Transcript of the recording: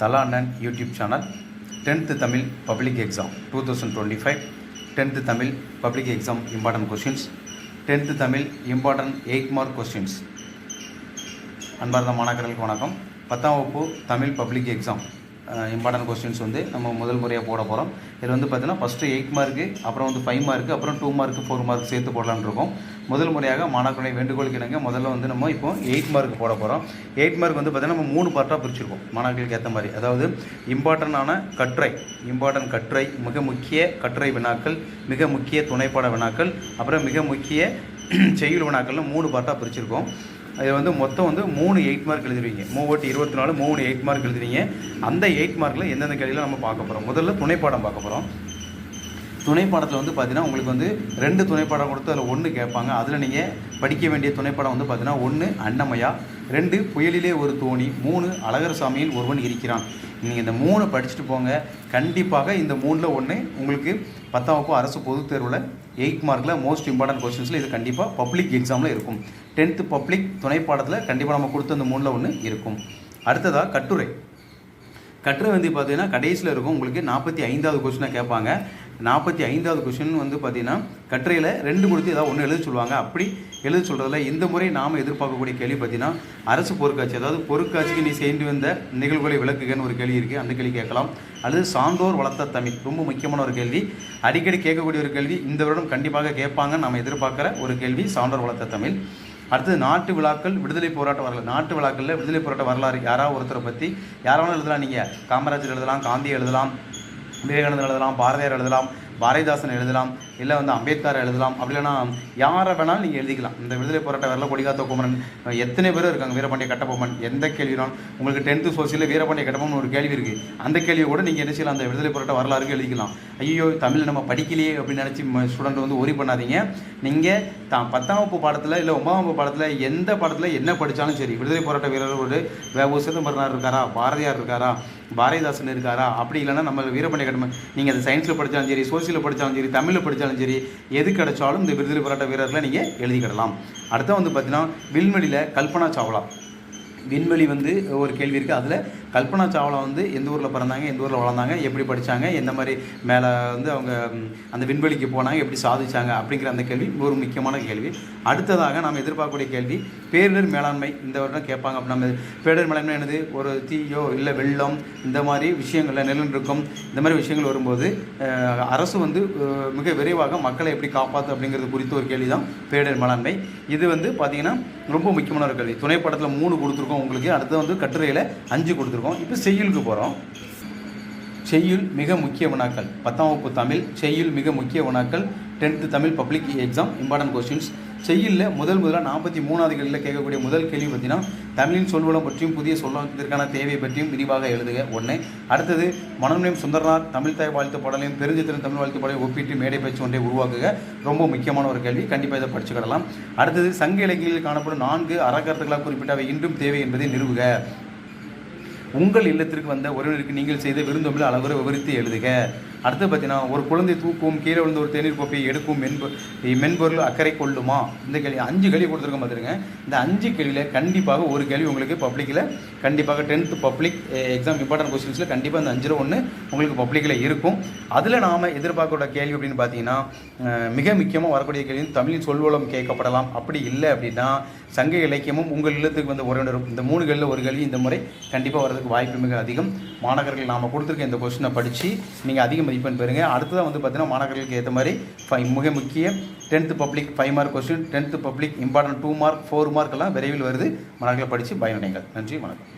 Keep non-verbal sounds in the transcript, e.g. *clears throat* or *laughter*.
தலா அண்ணன் YouTube channel. Tenth Tamil public exam two thousand twenty five. Tenth Tamil public exam important questions tenth Tamil important eight mark questions அன்பார்ந்த மாணாக்கர்களுக்கு வணக்கம். பத்தாம் வகுப்பு Tamil public exam. Important questions வந்து நம்ம முதல் முறையாக போட போகிறோம் இதில் வந்து பார்த்தீங்கன்னா ஃபஸ்ட்டு எயிட் மார்க்கு அப்புறம் வந்து ஃபைவ் மார்க்கு அப்புறம் டூ மார்க்கு ஃபோர் மார்க் சேர்த்து போடலான்னு இருக்கோம். முதல் முறையாக மாணாக்கருடைய வேண்டுகோளுக்கு இணங்க முதல்ல வந்து நம்ம இப்போ எயிட் மார்க் போட போகிறோம் எயிட் மார்க் வந்து பார்த்திங்கன்னா நம்ம மூணு பார்ட்டாக பிரிச்சிருக்கோம். மாணாக்கர்களுக்கு ஏற்ற மாதிரி. அதாவது இம்பார்ட்டண்டான கட்டுரை இம்பார்ட்டன்ட் கட்டுரை மிக முக்கிய கட்டுரை வினாக்கள் மிக முக்கிய துணைப்பாட வினாக்கள் அப்புறம் மிக முக்கிய *clears throat* செய்யுள் வினாக்கள்னு மூணு பார்ட்டாக பிரிச்சிருக்கோம். இது வந்து மொத்தம் வந்து மூணு எயிட் மார்க் எழுதுவீங்க மூவட்டு இருபத்தி நாலு மூணு எயிட் மார்க் எழுதுவீங்க அந்த எயிட் மார்க்கில் எந்தெந்த கேள்வியில் நம்ம பார்க்க போகிறோம் முதல்ல துணைப்பாடம் பார்க்க போகிறோம் துணைப்பாடத்தில் வந்து பார்த்தீங்கன்னா உங்களுக்கு வந்து ரெண்டு துணைப்படம் கொடுத்து அதில் ஒன்று கேட்பாங்க. அதில் நீங்கள் படிக்க வேண்டிய துணைப்படம் வந்து பார்த்தீங்கன்னா ஒன்று அன்னமயா ரெண்டு புயலிலே ஒரு தோணி மூணு அழகர் சாமியில் ஒருவன் இருக்கிறான். நீங்கள் இந்த மூணு படிச்சுட்டு போங்க. கண்டிப்பாக இந்த மூணில் ஒன்று உங்களுக்கு பத்தாம் வகுப்பு அரசு பொதுத் தேர்வில் எயிட் மார்க்கில் மோஸ்ட் இம்பார்ட்டன்ட் கொஸ்டின்ஸில் இது கண்டிப்பாக பப்ளிக் எக்ஸாமில் இருக்கும். டென்த்து பப்ளிக் துணைப்பாடத்தில் கண்டிப்பாக நம்ம கொடுத்த அந்த மூணில் ஒன்று இருக்கும். அடுத்ததாக கட்டுரை. கட்டுரை வந்து பார்த்தீங்கன்னா கடைசியில் இருக்கும். உங்களுக்கு நாற்பத்தி ஐந்தாவது கொஸ்டினாக கேட்பாங்க. நாற்பத்தி ஐந்தாவது கொஷின் வந்து பார்த்தீங்கன்னா கட்டுரையில் ரெண்டு கொடுத்து ஏதாவது ஒன்று எழுத சொல்லுவாங்க. அப்படி எழுத சொல்கிறதுல இந்த முறை நாம் எதிர்பார்க்கக்கூடிய கேள்வி பார்த்தீங்கன்னா அரசு பொருட்காட்சி அதாவது பொருட்காட்சிக்கு நீ சேர்ந்து வந்த நிகழ்வுகளை விளக்குகன்னு ஒரு கேள்வி இருக்குது அந்த கேள்வி கேட்கலாம். அல்லது சான்றோர் வளர்த்த தமிழ் ரொம்ப முக்கியமான ஒரு கேள்வி. அடிக்கடி கேட்கக்கூடிய ஒரு கேள்வி. இந்த வருடம் கண்டிப்பாக கேட்பாங்க நம்ம எதிர்பார்க்குற ஒரு கேள்வி சான்றோர் வளர்த்த தமிழ். அடுத்தது நாட்டு விழாக்கள் விடுதலை போராட்ட வரலாறு. நாட்டு விழாக்களில் விடுதலை போராட்ட வரலாறு யாராவது ஒருத்தரை பற்றி யாராவது எழுதலாம் நீங்கள் காமராஜர் எழுதலாம் காந்தி எழுதலாம். விவேகானந்தர் எழுதலாம் பாரதியார் எழுதலாம் பாரதிதாசன் எழுதலாம். இல்லை வந்து அம்பேத்கர் எழுதலாம். அப்படி இல்லைன்னா யாரை வேணாலும் நீங்கள் எழுதிக்கலாம். இந்த விடுதலை போராட்ட வரல கொடிகாத்த குமரன் எத்தனை பேர் இருக்காங்க? வீரபாண்டிய கட்டபொம்மன் எந்த கேள்வினாலும் உங்களுக்கு டென்த்து சோசியலில் வீரபாண்டிய கட்டபொம்மன் ஒரு கேள்வி இருக்குது அந்த கேள்வியை கூட நீங்கள் என்ன செய்யலாம்? அந்த விடுதலை போராட்ட வரலாறுக்கு எழுதிக்கலாம். ஐயோ தமிழ் நம்ம படிக்கலையே அப்படின்னு நினச்சி ஸ்டூடெண்ட் வந்து ஒரி பண்ணாதீங்க. நீங்கள் தான் பத்தாம் வகுப்பு பாடத்தில் இல்லை ஒன்பதாம் வகுப்பு பாடத்தில் எந்த பாடத்தில் என்ன படித்தாலும் சரி விடுதலை போராட்ட வீரர்களோடு ஒரு வேவு சிதம்பரனார் இருக்காரா? பாரதியார் இருக்காரா? பாரதிதாசன் இருக்காரா? அப்படி இல்லைன்னா நம்ம வீரபாண்டிய கட்டபொம்மன் நீங்கள் அது சயின்ஸில் படித்தாலும் சரி சோசியலில் படித்தாலும் சரி தமிழில் படித்தாலும் சரி எது கிடைச்சாலும் இந்த விருது போராட்ட வீரர்களை நீங்கள் எழுதிக்கிடலாம். அடுத்த வந்து பார்த்தீங்கன்னா விண்வெளியில் கல்பனா சாவ்லா. விண்வெளி வந்து ஒரு கேள்வி இருக்குது அதில் கல்பனா சாவ்லா வந்து எந்த ஊரில் பிறந்தாங்க எந்த ஊரில் வளர்ந்தாங்க எப்படி படித்தாங்க எந்த மாதிரி மேலே வந்து அவங்க அந்த விண்வெளிக்கு போனாங்க எப்படி சாதிச்சாங்க அப்படிங்கிற அந்த கேள்வி ஒரு முக்கியமான கேள்வி. அடுத்ததாக நாம் எதிர்பார்க்கக்கூடிய கேள்வி பேரிடர் மேலாண்மை இந்த வருடம் கேட்பாங்க. அப்படின்னா நம்ம பேரிடர் மேலாண்மை என்னது? ஒரு தீயோ இல்லை வெள்ளம் இந்த மாதிரி விஷயங்களில் நிலநிற்கும் இந்த மாதிரி விஷயங்கள் வரும்போது அரசு வந்து மிக விரைவாக மக்களை எப்படி காப்பாற்று அப்படிங்கிறது குறித்த ஒரு கேள்வி தான் பேரிடர் மேலாண்மை. இது வந்து பார்த்திங்கன்னா ரொம்ப முக்கியமான ஒரு கேள்வி. துணைப்படத்தில் மூணு கொடுத்துருக்கோம். உங்களுக்கு. அடுத்து வந்து கட்டுரையில் அஞ்சு கொடுத்துருக்கோம். இப்போ செய்யுளுக்கு போகிறோம் செய்யுள் மிக முக்கிய வினாக்கள். பத்தாம் வகுப்பு தமிழ். செய்யுள் மிக முக்கிய வினாக்கள். Tenth Tamil public exam important questions செய்யல முதல் முதலாக நாற்பத்தி மூணாவது கேள்வியில் கேட்கக்கூடிய முதல் கேள்வி பார்த்தீங்கன்னா தமிழின் சொல்வளம் பற்றியும் புதிய சொல்லத்திற்கான தேவை பற்றியும் விரிவாக எழுதுக. ஒன்று அடுத்தது மனநிலையம் சுந்தரனார் தமிழ் தாய் வாழ்த்து பாடலையும் பெருஞ்சித்திரன் தமிழ் வாழ்த்து பாடலையும் ஒப்பிட்டு மேடை பயிற்சி ஒன்றை உருவாக்குக. ரொம்ப முக்கியமான ஒரு கேள்வி. கண்டிப்பாக இதை படிச்சுக்கிடலாம் அடுத்தது சங்க இலக்கியங்களில் காணப்படும் நான்கு அறக்கருத்துக்களாக குறிப்பிட்டவை இன்றும் தேவை என்பதை நிறுவுக. உங்கள் இல்லத்திற்கு வந்த உறவினருக்கு நீங்கள் செய்த விருந்தொம்பில் அளவுரை விவரித்து எழுதுக. அடுத்து பார்த்தீங்கன்னா ஒரு குழந்தை தூக்கும் கீழே விழுந்த ஒரு தேநீர் கோப்பையை எடுக்கும் மென்பொ மென்பொருள் அக்கறை கொள்ளுமா? இந்த கேள்வி அஞ்சு கேள்வி கொடுத்துருக்கோம் பார்த்துருங்க இந்த அஞ்சு கேள்வியில் கண்டிப்பாக ஒரு கேள்வி உங்களுக்கு பப்ளிக்கில் கண்டிப்பாக டென்த்து பப்ளிக் எக்ஸாம் இம்பார்ட்டன்ட் கொஸ்டின்ஸில் கண்டிப்பாக அந்த அஞ்சில் ஒன்று உங்களுக்கு பப்ளிக்கில் இருக்கும். அதில் நாம் எதிர்பார்க்கக்கூடிய கேள்வி அப்படின்னு பார்த்தீங்கன்னா மிக முக்கியமாக வரக்கூடிய கேள்வி தமிழின் சொல்வளம் கேட்கப்படலாம். அப்படி இல்லை அப்படின்னா சங்க இலக்கியமும் உங்கள் இல்லத்துக்கு வந்த உறவினரும் இந்த மூணு கேள்வியில் ஒரு கேள்வி இந்த முறை கண்டிப்பாக வரதுக்கு வாய்ப்பு மிக அதிகம். மாணவர்கள் நாம் கொடுத்துருக்க இந்த கொஸ்டினை படித்து நீங்கள் அதிகம் மதிப்பெண் பெறுங்க அடுத்ததாக வந்து பார்த்தீங்கன்னா மாணவர்களுக்கு ஏற்ற மாதிரி ஃபை மிக முக்கிய tenth public five mark question tenth public important two mark four mark எல்லாம் விரைவில் வருது. மாணவர்களை படித்து பயனடைங்கள் நன்றி வணக்கம்.